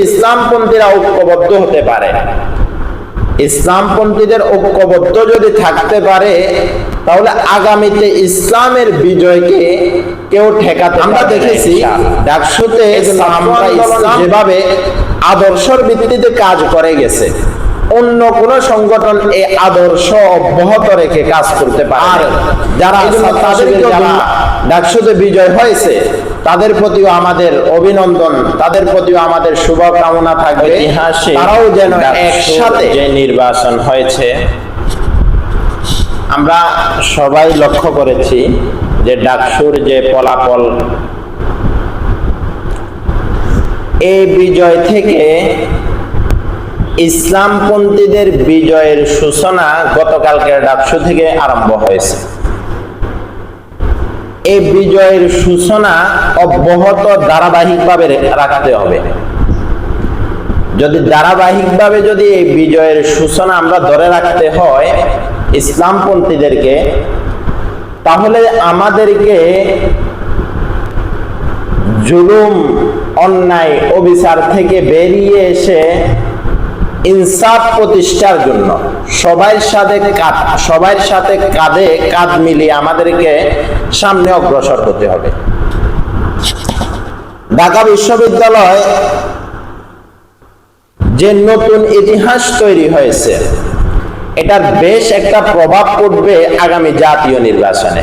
ইসলামপন্থীরা ঐক্যবদ্ধ হতে পারে ইসলামপন্থীদের ঐক্যবদ্ধ যদি থাকতে পারে তাহলে আগামীতে ইসলামের বিজয়কে কেউ ঠেকাতে আমরা দেখেছি ডাকসুতে যেভাবে আদর্শর ভিত্তিতে কাজ করে গেছে অন্য কোন সংগঠন এই আদর্শ অব্যাহত রেখে কাজ করতে পারে যারা তাদেরকে যারা ডাকসুতে বিজয় হয়েছে তাদের প্রতিও আমাদের অভিনন্দন তাদের প্রতিও আমাদের শুভকামনা থাকবে। ইতিহাসে তারাও যেন একসাথে যে নির্বাচন হয়েছে আমরা সবাই লক্ষ্য করেছি যে ডাকসুর যে ফলাফল এই বিজয় থেকে ইসলামপন্থীদের বিজয়ের সূচনা গতকালকের ডাকসু থেকে আরম্ভ হয়েছে। এই বিজয়ের সূচনা অব্যাহত ধারাবাহিকভাবে রাখতে হবে। যদি ধারাবাহিকভাবে যদি এই বিজয়ের সূচনা আমরা ধরে রাখতে হয় ইসলামপন্থীদেরকে, তাহলে আমাদেরকে জুলুম, অন্যায়, অবিচার থেকে বেরিয়ে এসে ইনসাফ প্রতিষ্ঠার জন্য। সবার সাথে কাঁধ সবার সাথে কাঁধে কাঁধ মিলিয়ে আমাদেরকে সামনে অগ্রসর হতে হবে। ঢাকা বিশ্ববিদ্যালয় যে নতুন ইতিহাস তৈরি হয়েছে, এটার বেশ একটা প্রভাব পড়বে আগামী জাতীয় নির্বাচনে।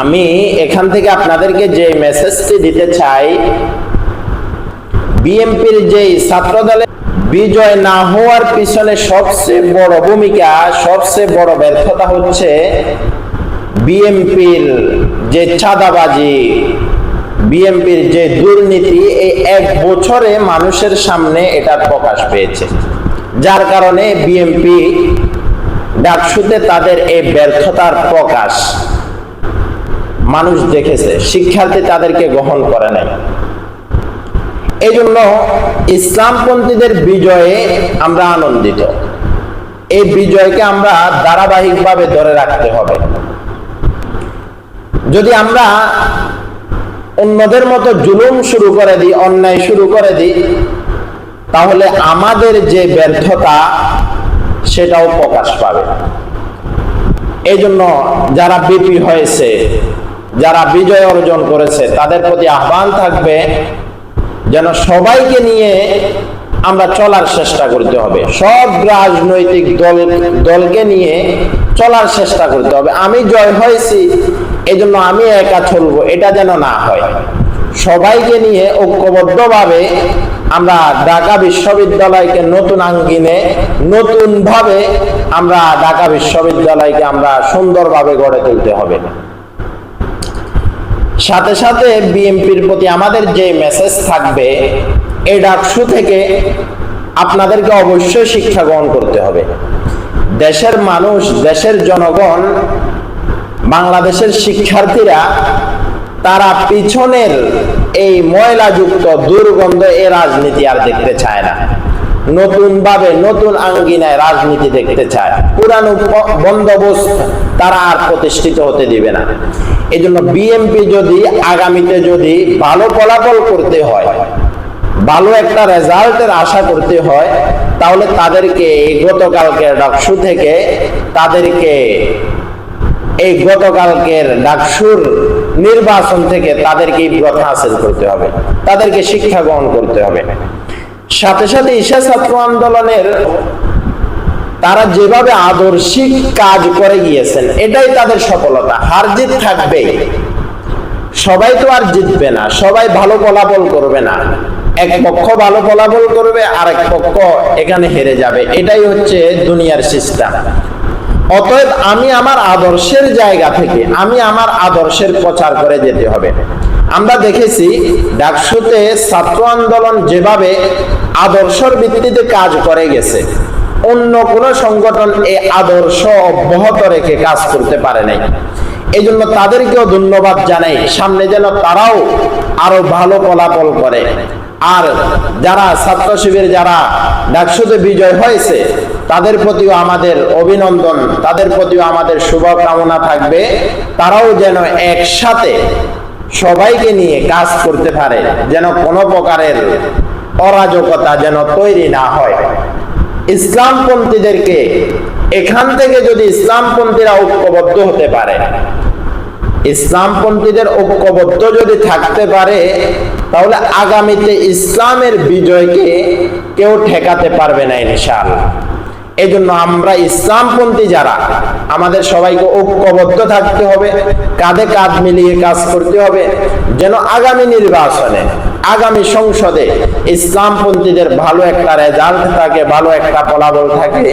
আমি এখান থেকে আপনাদেরকে যে মেসেজটি দিতে চাই বিএনপির যে ছাত্র দলের বিজয় না হওয়ার পিছনে সবচেয়ে বড় ভূমিকা, সবচেয়ে বড় ব্যর্থতা হচ্ছে বিএনপির যে চাঁদাবাজি বিএনপির যে দুর্নীতি, এই এক বছরে মানুষের সামনে এটা প্রকাশ পেয়েছে। যার কারণে বিএনপি ডাকসুতে তাদের এই ব্যর্থতার প্রকাশ মানুষ দেখেছে, শিক্ষার্থী তাদেরকে গ্রহণ করে নাই। এই জন্য ইসলামপন্থীদের বিজয়ে আমরা আনন্দিত। এই বিজয়কে আমরা ধারাবাহিকভাবে ধরে রাখতে হবে। যদি আমরা অন্যদের মতো জুলুম শুরু করে দিই, অন্যায় শুরু করে দিই, তাহলে আমাদের যে ব্যর্থতা, সেটাও প্রকাশ পাবে। এই জন্য যারা বিপি হয়েছে, যারা বিজয় অর্জন করেছে, তাদের প্রতি আহ্বান থাকবে যেন সবাইকে নিয়ে আমরা চলার চেষ্টা করতে হবে। সব রাজনৈতিক দল, দলকে নিয়ে চলার চেষ্টা করতে হবে। আমি জয় হয়েছি, এজন্য আমি একা চলবো, এটা যেন না হয়। সবাইকে নিয়ে ঐক্যবদ্ধভাবে আমরা ঢাকা বিশ্ববিদ্যালয়কে নতুন আঙ্গিনে নতুন ভাবে আমরা ঢাকা বিশ্ববিদ্যালয়কে আমরা সুন্দরভাবে গড়ে তুলতে হবে। সাথে সাথে বিএনপির প্রতি আমাদের যে মেসেজ থাকবে, এই ডাকসু থেকে আপনাদেরকে অবশ্যই শিক্ষা গ্রহণ করতে হবে। দেশের মানুষ, দেশের জনগণ, বাংলাদেশের শিক্ষার্থীরা, তারা পিছনের এই ময়লাযুক্ত দুর্গন্ধ এ রাজনীতি আর দেখতে চায় না। নতুন ভাবে নতুন আঙ্গিনায় রাজনীতি দেখতে চায়। পুরানো বন্দোবস্ত তারা আর প্রতিষ্ঠিত হতে দিবে না। এই জন্য বিএনপি যদি আগামীতে যদি ভালো ফলাফল করতে হয়, ভালো একটা রেজাল্টের আশা করতে হয়, তাহলে তাদেরকে এই গতকালকে ডাকসু থেকে তাদেরকে এই গতকালকের ডাকসুর নির্বাচন থেকে তাদেরকে ইব্রত হাসিল করতে হবে। তাদেরকে শিক্ষা গ্রহণ করতে হবে। সাথে সাথে ঈশা ছাত্র আন্দোলনের তারা যেভাবে আদর্শিক কাজ করে গিয়েছেন, এটাই তাদের সফলতা। হার জিত থাকবে সবাই তো আর জিতবে না, সবাই ভালো ফলাফল করবে না। এক পক্ষ ভালো ফলাফল করবে আর এক পক্ষ এখানে হেরে যাবে। এটাই হচ্ছে দুনিয়ার সিস্টেম। অতএব আমি আমার আদর্শের জায়গা থেকে, আমি আমার আদর্শের প্রচার করে যেতে হবে। আমরা দেখেছি ডাকসুতে ছাত্র আন্দোলন যেভাবে আদর্শের ভিত্তিতে কাজ করে গেছে, অন্য কোন সংগঠন এই আদর্শ অব্যাহত রেখে কাজ করতে পারে নাই। এই জন্য তাদেরকেও ধন্যবাদ জানাই, সামনে যেন তারাও আরও ভালো ফলাফল করে। আর যারা ছাত্র শিবির, যারা ডাকসুতে বিজয় হয়েছে, তাদের প্রতিও আমাদের অভিনন্দন, তাদের প্রতিও আমাদের শুভকামনা থাকবে। তারাও যেন একসাথে সবাইকে নিয়ে কাজ করতে পারে, যেন কোনো প্রকারের অরাজকতা যেন তৈরি না হয়। ইসলামপন্থীদেরকে এখান থেকে যদি ইসলামপন্থীরা ঐক্যবদ্ধ হতে পারে, ইসলামপন্থীদের ঐক্যবদ্ধ যদি থাকতে পারে, তাহলে আগামীতে ইসলামের বিজয়কে কেউ ঠেকাতে পারবে না ইনশাআল্লাহ। এই জন্য আমরা ইসলামপন্থী যারা আমাদের সবাইকে ঐক্যবদ্ধ থাকতে হবে, কাঁধে কাঁধ মিলিয়ে কাজ করতে হবে। যেন আগামী নির্বাচনে, আগামী সংসদে ইসলামপন্থীদের ভালো একটা রেজাল্ট থাকে, ভালো একটা ফলাফল থাকে।